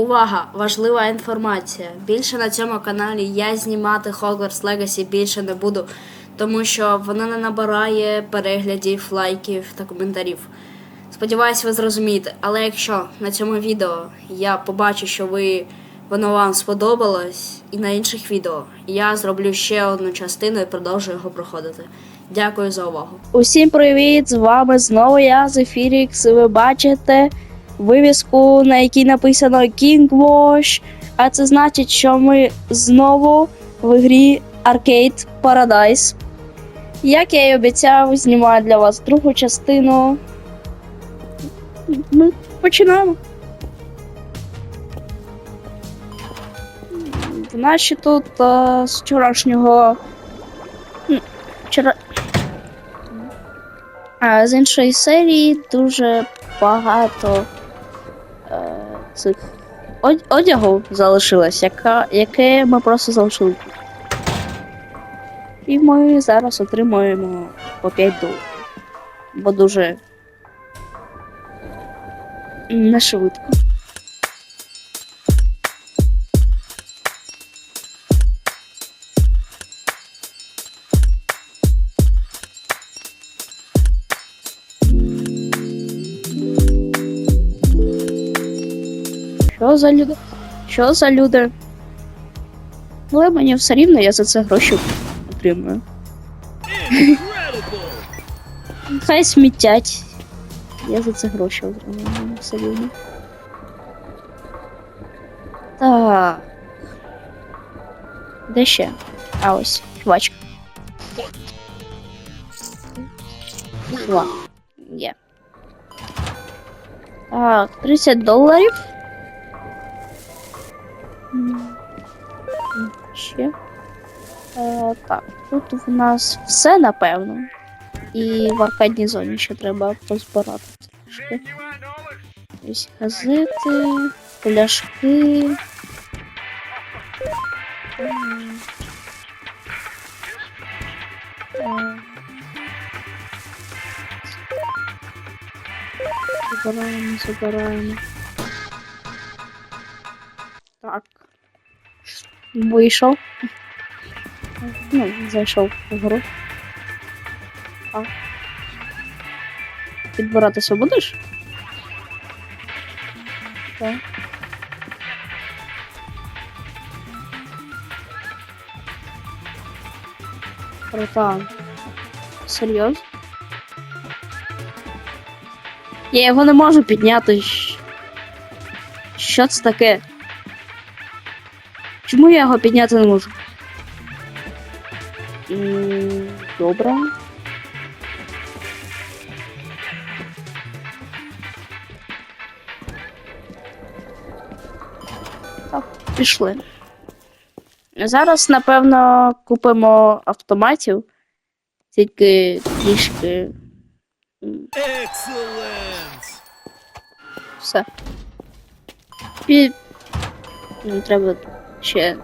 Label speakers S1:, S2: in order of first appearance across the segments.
S1: Увага! Важлива інформація. Більше на цьому каналі я знімати Hogwarts Legacy більше не буду, тому що воно не набирає переглядів, лайків та коментарів. Сподіваюсь, ви зрозумієте, але якщо на цьому відео я побачу, що ви воно вам сподобалось, і на інших відео я зроблю ще одну частину і продовжу його проходити. Дякую за увагу.
S2: Усім привіт! З вами знову я, Зефірікс. Ви бачите вивіску, на якій написано King Wash. А це значить, що ми знову в грі Arcade Paradise. Як я і обіцяв, знімаю для вас другу частину. Ми починаємо. Наші тут е, з вчорашнього. Вчора... А з іншої серії дуже багато цих одягу залишилось, яка, яке ми просто залишили. І ми зараз отримуємо по 5 доларів. Бо дуже не швидко. Що за люди? Що за люди? Але мені все рівно, я за це гроші отримую. Хай смітять. Я за це гроші отримую, мені все рівно. Так. Де ще? А ось, жвачка. Два. Є. Так, 30 доларів. Так, тут в нас все напевно. І в аркадній зоні ще треба позбирати трішки. Ось газети, пляшки. Забираємо, забираємо. Так. Вийшов. Ну, зайшов в гру. А. Підбиратися будеш? Так. Братан. Серйозно? Я його не можу підняти. Що це таке? Чому я його підняти не можу? Добре. Так, пішли. Зараз, напевно, купимо автоматів. Тільки трішки.
S3: Excellent!
S2: Все. Пі... Нам треба ще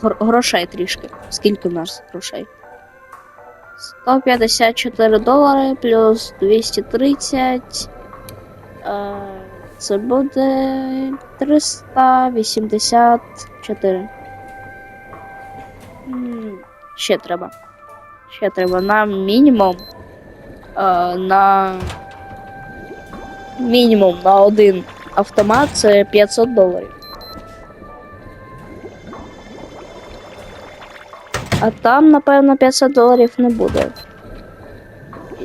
S2: грошей трішки. Скільки в нас грошей? 154 долари плюс 230. Е, Це буде 384. М, Ще треба. Ще треба нам мінімум. е, На мінімум на один автомат це 500 доларів. А там, напевно, 500 доларів не буде.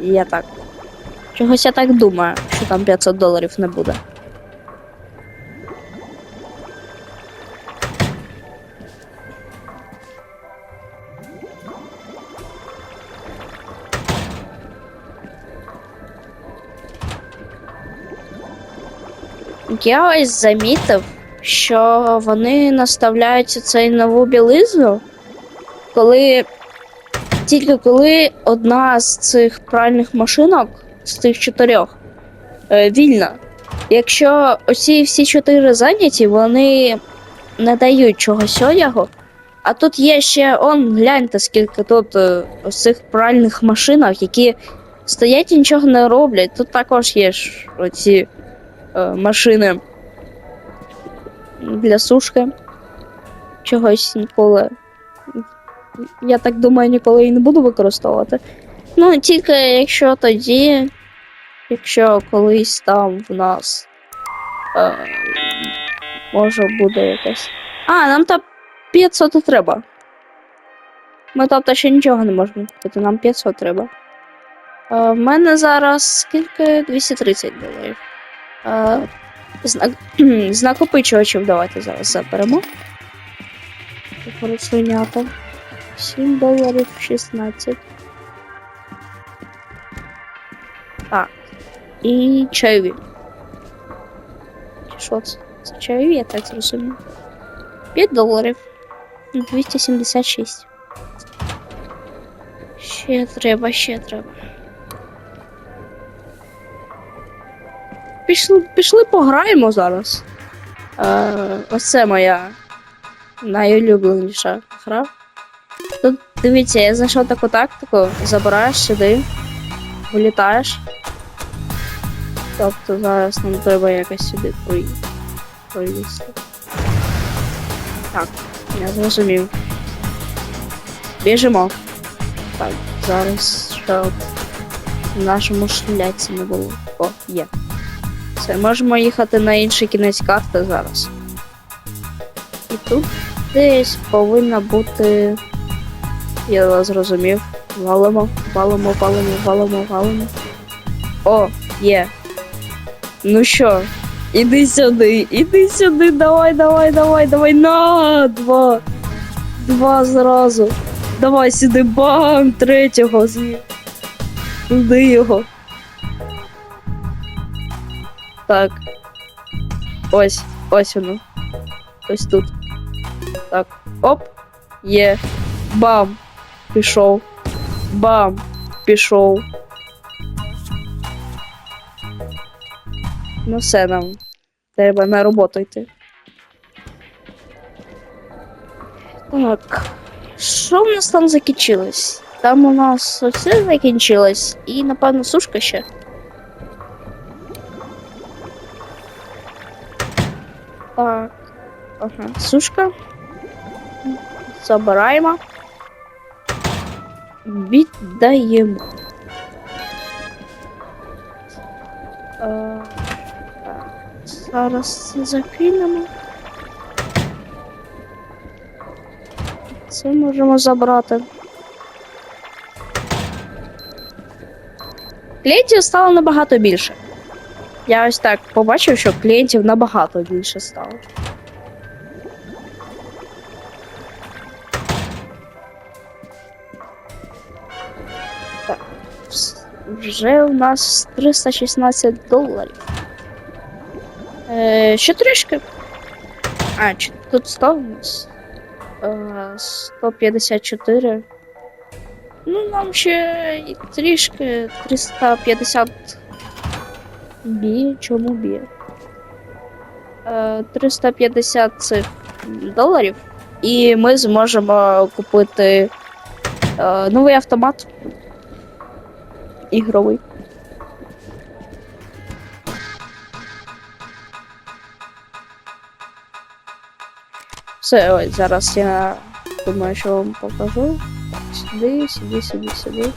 S2: Я так. Чогось я так думаю, що там 500 доларів не буде. Я ось замітив, що вони наставляють цей нову білизну, коли тільки коли одна з цих пральних машинок з тих чотирьох е, вільна. Якщо оці всі чотири зайняті, вони не дають чогось одягу. А тут є ще он, гляньте, скільки тут е, ось цих пральних машинок, які стоять і нічого не роблять. Тут також є ж оці е, машини для сушки. Чогось ніколи. Я так думаю, ніколи її не буду використовувати. Ну, тільки якщо тоді, якщо колись там в нас е, може буде якась. А, нам там 500 треба. Ми тобто ще нічого не можемо купити, нам 500 треба. Е, в мене зараз скільки? 230 доларів. Е, знак... з накопичувачів давайте зараз заберемо. Поросунята. 7 доларів 16. Так. І чайові. Що це? Це чайові, я так зрозумів. 5 доларів. 276. Ще треба, ще треба. Пішли, пішли пограємо зараз. Е, оце моя найулюбленіша гра. Тут дивіться, я знайшов таку тактику, забираєш сюди, вилітаєш. Тобто зараз нам треба якось сюди пролізти. Так, я зрозумів. Біжимо. Так, зараз щоб в нашому шляці не було. О, є. Все, можемо їхати на інший кінець карти зараз. І тут десь повинна бути. Я зрозумів. Валимо, валимо, валимо, валимо, валимо. О, є. Ну що, іди сюди, іди сюди, давай, давай, давай, давай. На, два. Два зразу. Давай сюди, бам, третього з'їв. Туди його. Так. Ось, ось воно. Ось тут. Так. Оп. Є. Бам. Пішов. Бам. Пішов. Ну все нам. Треба на роботу йти. Так. Що в нас там закінчилось? Там у нас оце закінчилось. І, напевно, сушка ще. Так. Ага, сушка. Забираємо. Віддаємо. Е, Зараз це закинемо. Це можемо забрати. Клієнтів стало набагато більше. Я ось так побачив, що клієнтів набагато більше стало. Вже у нас 316 доларів. Е, ще трішки. А, чи тут 100 у нас? Е, 154. Ну, нам ще трішки 350 бі. Чому бі? Е, 350 цих доларів. І ми зможемо купити е, новий автомат. Ігровий. Все, ось зараз я думаю, що вам покажу. Сюди, сюди, сюди, сюди.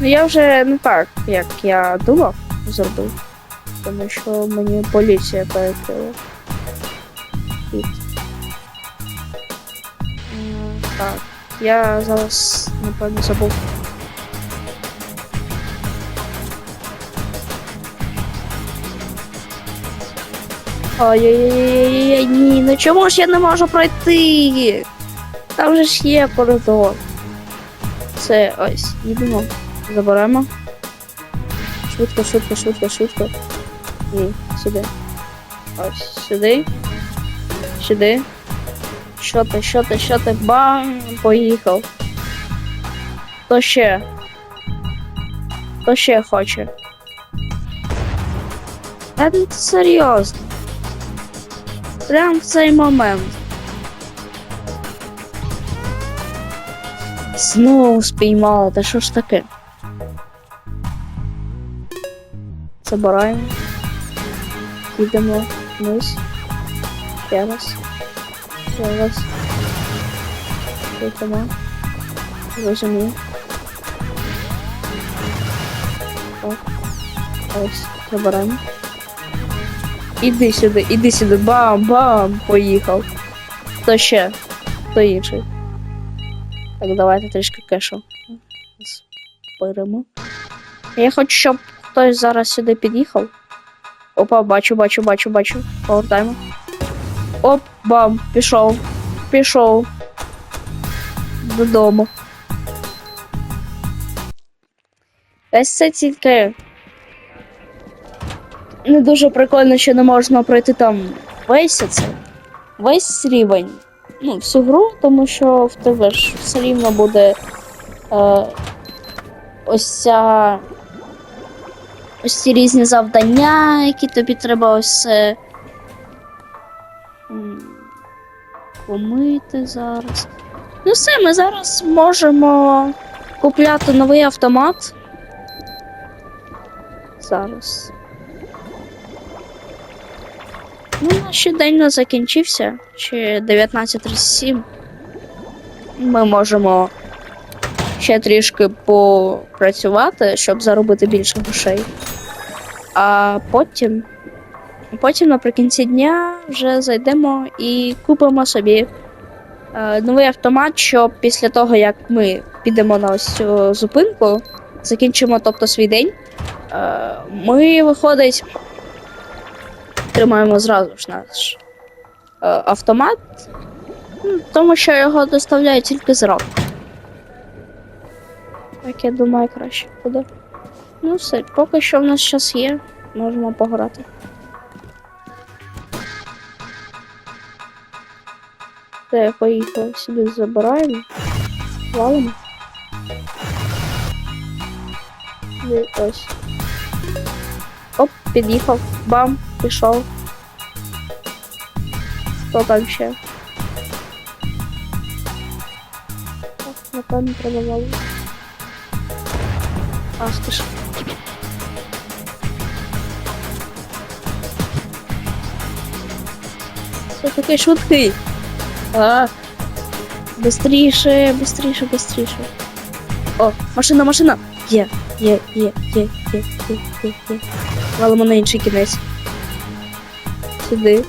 S2: Ну я вже не так, як я думав, зробив. Тому що мені поліція перекрила. Так, я зараз, напевно, забув. Ой-ой-ой, ні, ну чому ж я не можу пройти? Там же ж є коридор. Це ось, їдемо. Заберемо. Швидко, швидко, швидко, швидко. Ні, сюди. Ось, сюди. Сюди. Що ти, що ти, що ти? Бам! Поїхав. Хто ще? Хто ще хоче? Та серйозно. Прям в цей момент. Знову спіймала, та що ж таке? Забираємо. Йдемо вниз. Ще раз. Ще раз. Крутимо. Розумію. Так. Ось, забираємо. Іди сюди, іди сюди. Бам-бам! Поїхав. Хто ще? Хто інший? Так, давайте трішки кешу. Зберемо. Я хочу, щоб хтось зараз сюди під'їхав. Опа, бачу, бачу, бачу, бачу. Повертаємо. Оп, бам, пішов. Пішов. Додому. Ось це тільки. Не дуже прикольно, що не можна пройти там весь це. Весь рівень. Ну, всю гру, тому що в тебе ж все рівно буде е, ось ця. Ось ці різні завдання, які тобі треба ось. Помити зараз. Ну все, ми зараз можемо купляти новий автомат. Зараз. Ну, наш день не закінчився. Ще 19.37. Ми можемо ще трішки попрацювати, щоб заробити більше грошей. А потім, потім наприкінці дня вже зайдемо і купимо собі е, новий автомат, щоб після того, як ми підемо на ось цю зупинку, закінчимо тобто свій день. е, Ми виходить, тримаємо зразу ж наш е, автомат, ну, тому що його доставляють тільки зранку. Так, я думаю, краще буде. Ну все, поки що в нас час є, можемо пограти. Все, поїхали сюди забираємо. Валимо. Ось. Оп, під'їхав. Бам, пішов. Хто там ще? Так, напевно, треба валити. Ах ти ж. Це такий швидкий. А, быстріше, быстріше, быстріше. О, машина, машина. Є, є, є, є, є, є, є, є. Валимо на інший кінець. Сюди.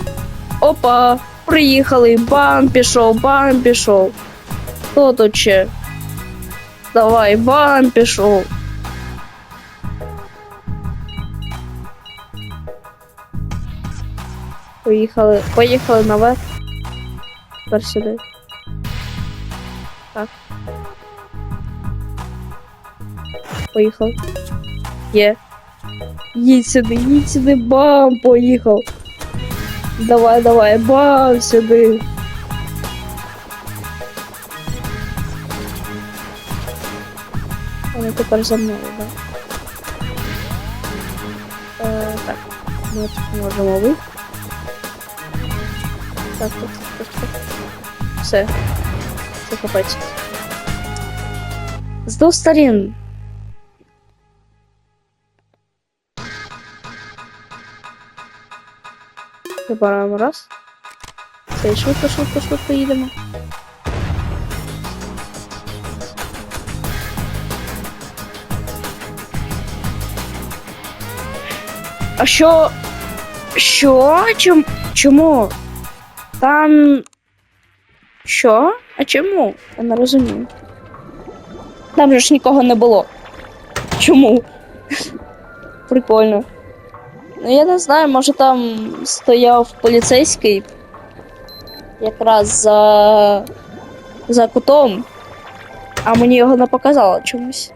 S2: Опа! Приїхали. Бам пішов, бам пішов. Хто тут ще? Давай, бам пішов. Поїхали, поїхали наверх. Тепер сюди. Так. Поїхав. Є. Їдь сюди, їдь сюди, бам, поїхав. Давай, давай, бам, сюди. Вони тепер за мною, так? Е, так, ми тут можемо вийти. Так, так, так, так, так. Все. Це капець. З двох. Забираємо раз. Все, швидко, швидко, швидко їдемо. А що? Що? Чом... Чому? Там. Що? А чому? Я не розумію. Там же ж нікого не було. Чому? Прикольно. Ну я не знаю, може там стояв поліцейський якраз за. за кутом, а мені його не показало чомусь.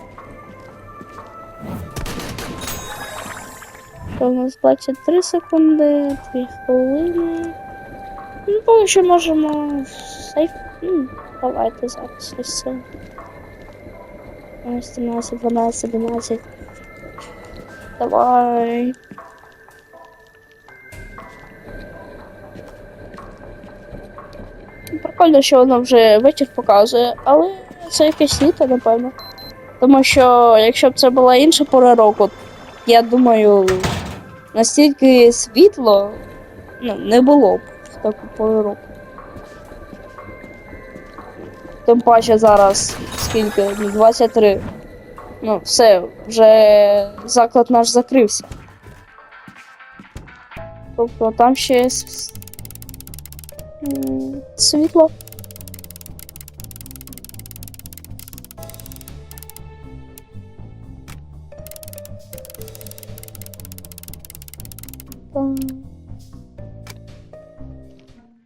S2: Що в нас 23 секунди, 2 хвилини. Ну, поки що можемо сейф. Ну, давайте зараз ось це. Ось 13, 12, 11. Давай. Прикольно, що воно вже вечір показує, але це якесь літо, напевно. Тому що якщо б це була інша пора року, я думаю, настільки світло ну, не було б в таку пору року. Тим паче зараз скільки? Ну, 23. Ну, все, вже заклад наш закрився. Тобто там ще світло.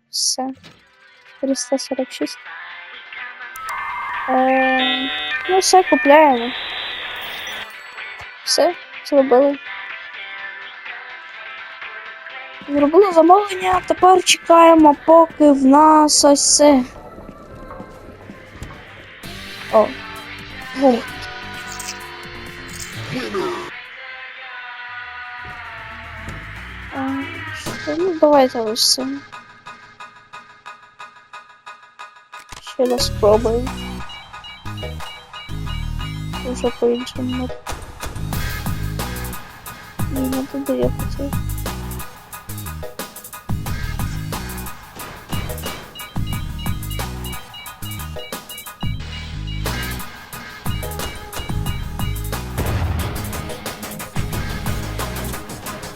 S2: Все. 346. Е, ну, все, купляємо. Все, зробили. Зробили замовлення, тепер чекаємо, поки в нас ось це. О. О. А? Ну, давайте ось це. Ще раз спробуємо. Уже по-іншому. Ні, не туди я хотів.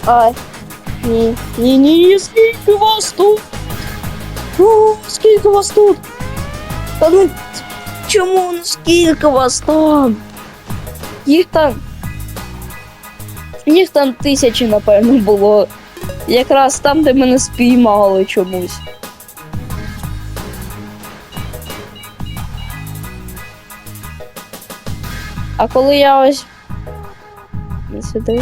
S2: Ай. Ні, ні, ні, скільки вас тут? О, скільки вас тут? Та ну чому ну скільки вас там? Їх там. Їх там тисячі, напевно, було. Якраз там, де мене спіймали чомусь. А коли я ось. Сюди.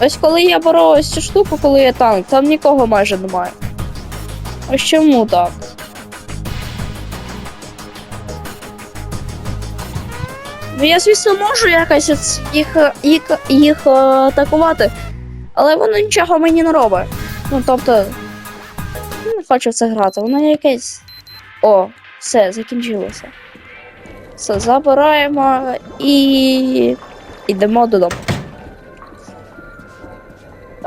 S2: Ось коли я беру ось цю штуку, коли я танк, там нікого майже немає. Ось чому так? Ну, я, звісно, можу якось їх, їх, їх е, атакувати, але воно нічого мені не робить. Ну, тобто, ну, не хочу в це грати, воно якесь. О, все, закінчилося. Все, забираємо і йдемо додому.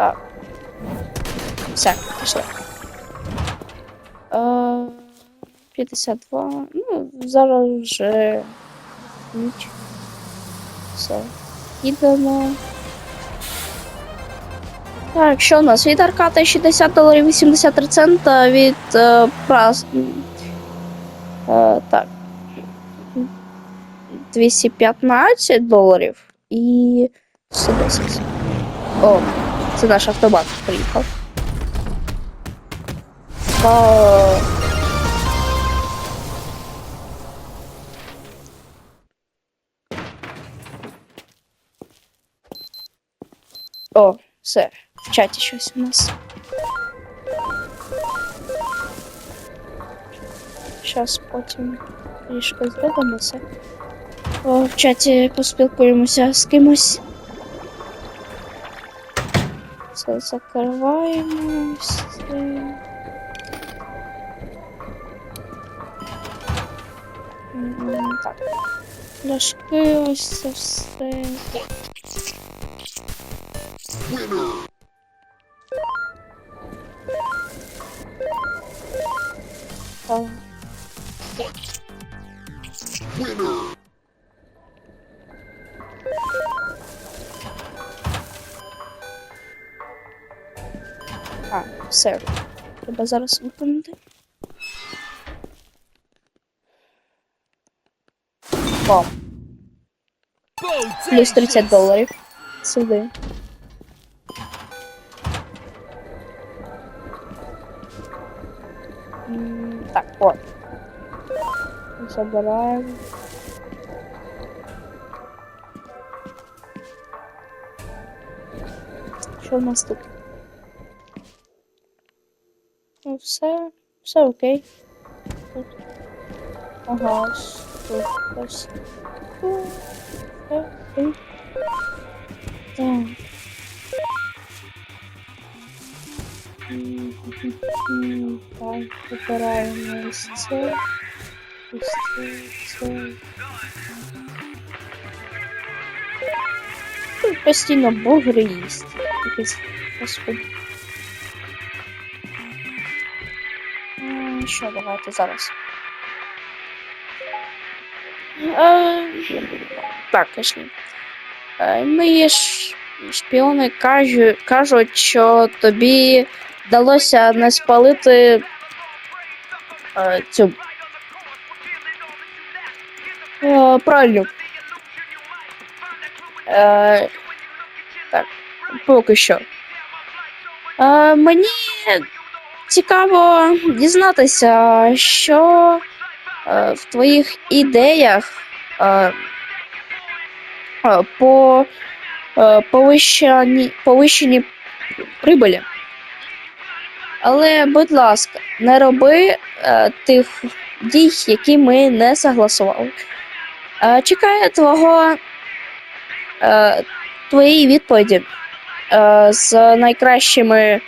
S2: Так. Все, пішли. Е, 52. Ну, зараз вже ніч. Все. Їдемо. Так, що у нас? Від аркати 60 доларів 83 цента від е, прас. Е, так. 215 доларів і 110. О, це наш автобат приїхав. О, все, в чаті щось у нас. Щас потім трішки здивимося. О, в чаті поспілкуємося з кимось. Це закриваємо. Все. Так. Пляшки, ось це все. Так. Все. Треба зараз виконати. О, плюс 30 доларів. Сюди. Так, от. Забираємо. Що в нас тут? Все, все окей. Тут. Ага, тут ось. Так. Так, вибираємо ось це. Ось це, це. Постійно бургери їсть. Якийсь, господи. Що, давайте зараз. Е, так, пішли. Е, Мої ж шпіони кажуть, кажуть, що тобі вдалося не спалити е, цю е, пральню. Е, так, поки що. Е, мені цікаво дізнатися, що е, в твоїх ідеях е, е, по е, повищенні, повищенні прибулі. Але, будь ласка, не роби е, тих дій, які ми не согласували. Е, чекаю твого е, твоєї відповіді е, з найкращими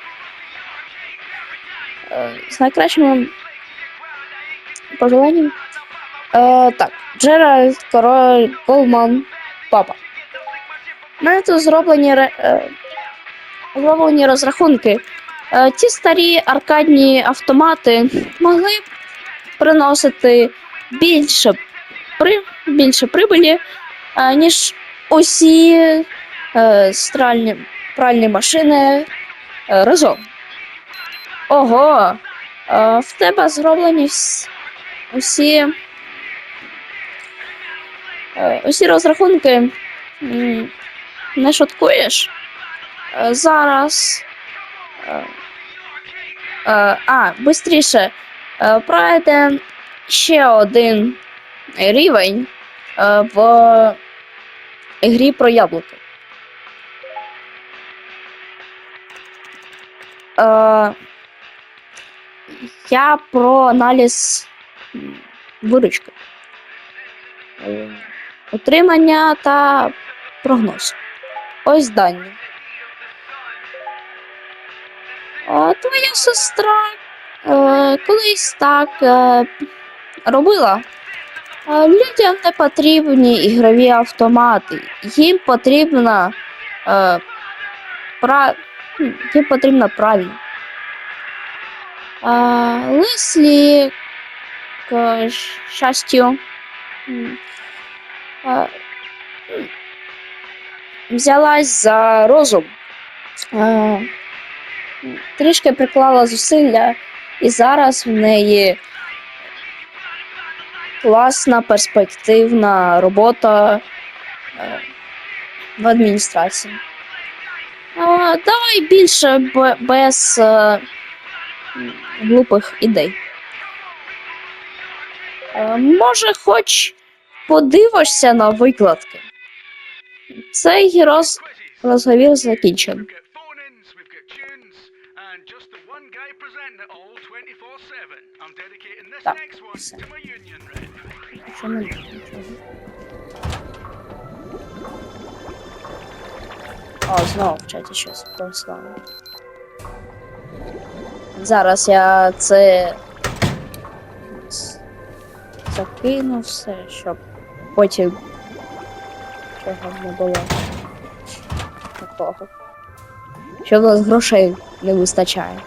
S2: з найкращими пожеланнями. Е, так, Джеральд, король, Колман, папа. Мене тут зроблені, е, зроблені розрахунки. Е, ті старі аркадні автомати могли б приносити більше, при, більше прибулі, е, ніж усі е, стральні, пральні машини е, разом. Ого, е, в тебе зроблені вс- усі, е, усі розрахунки. Не шуткуєш? Е, Зараз. А, бистріше. Е, Пройде ще один рівень в грі про яблуки. Е, Я про аналіз виручки. Утримання та прогноз. Ось дані. Е, Твоя сестра е, колись так е, робила. Е, Людям не потрібні ігрові автомати. Їм потрібна е, пра... їм потрібно правильно. Е, Леслі, к е, взялась за розум. Трішки приклала зусилля, і зараз в неї класна, перспективна робота е, в адміністрації. А, давай більше без е, глупих ідей. Е, може, хоч подивишся на викладки. Цей роз... розговір закінчений.
S4: We've got phone ins, we've got tunes, and just the one guy presenting it all 24 7. I'm dedicating this
S2: Так, все.
S4: to my union rep.
S2: Що не нічого. О, знову в чаті щось прислали. Зараз я це закину все, щоб потім чого не було такого. Що в нас грошей не вистачає.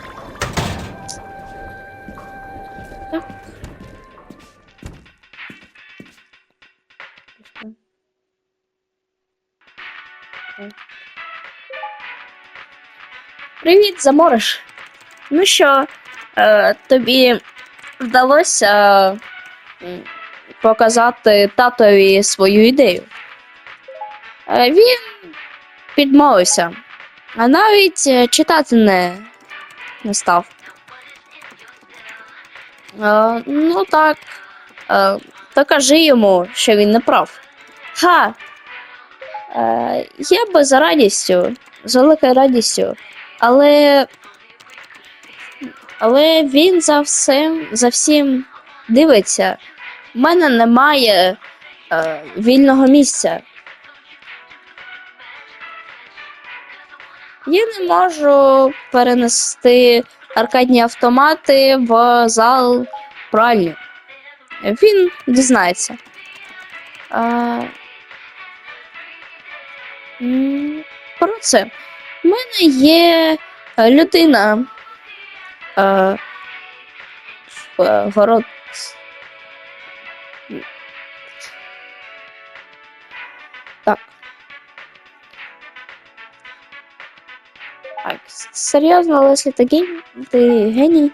S2: Привіт, замориш. Ну що, е, тобі вдалося показати татові свою ідею? Е, він підмовився, а навіть е, читати не, не став. Е, ну так, е, то кажи йому, що він не прав. Ха! Е, я би за радістю, з великою радістю, але. Але він за всім, за всім дивиться. У мене немає е, вільного місця. Я не можу перенести аркадні автомати в зал пральні. Він дізнається. Е, Про це. У мене є е, людина. Е, е, город. Так. Так, серйозно, Леслі, геній? Ти геній?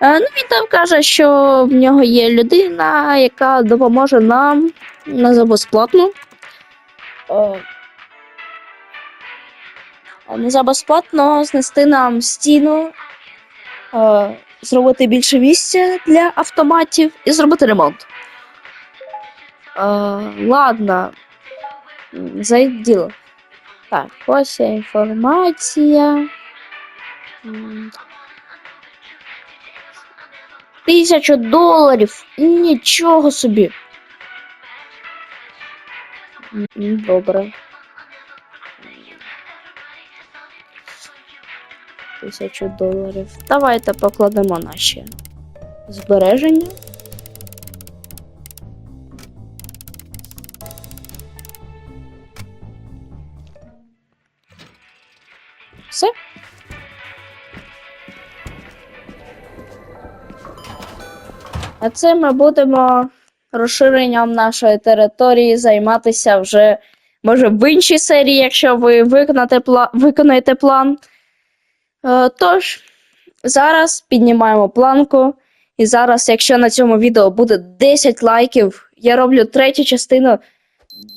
S2: Е, ну, він там каже, що в нього є людина, яка допоможе нам не за безплатно. Е, не за знести нам стіну, е, зробити більше місця для автоматів і зробити ремонт. Е, ладно, М, за діло. Так, ось інформація. М. Тисячу доларів. Нічого собі. Добре. Тисячу доларів. Давайте покладемо наші збереження. Все. А це ми будемо розширенням нашої території займатися вже, може, в іншій серії, якщо ви виконаєте, пла... виконаєте план. Е, тож, зараз піднімаємо планку. І зараз, якщо на цьому відео буде 10 лайків, я роблю третю частину,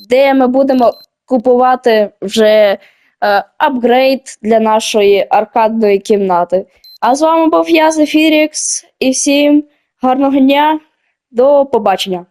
S2: де ми будемо купувати вже е, апгрейд для нашої аркадної кімнати. А з вами був я, Зефірікс, і всім гарного дня, до побачення.